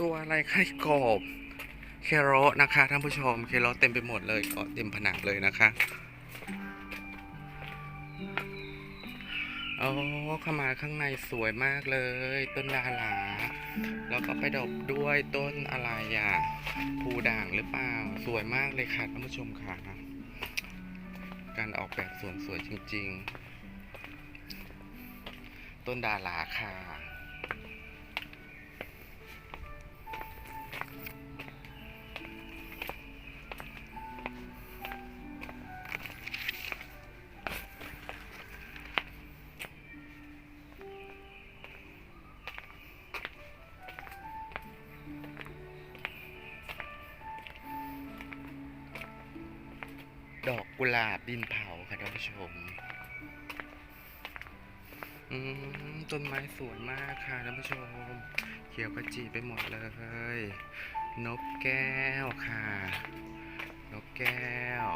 ตัวอะไรไข่กบเคโรนะคะท่านผู้ชมเคโรเต็มไปหมดเลยเกาะเต็มผนังเลยนะคะโอ้เข้ามาข้างในสวยมากเลย ต้นดาราแล้วก็ไปดอกด้วยต้นอะไรอะภูด่างหรือเปล่า สวยมากเลยค่ะท่านผู้ชมค่ะ การออกแบบสวนสวยจริง ๆ ต้นดาราค่ะ ดอกกุหลาบดินเผาค่ะท่านผู้ชม อืมต้นไม้สวยมากค่ะท่านผู้ชม เขียวกระจีไปหมดเลย นกแก้วค่ะ นกแก้ว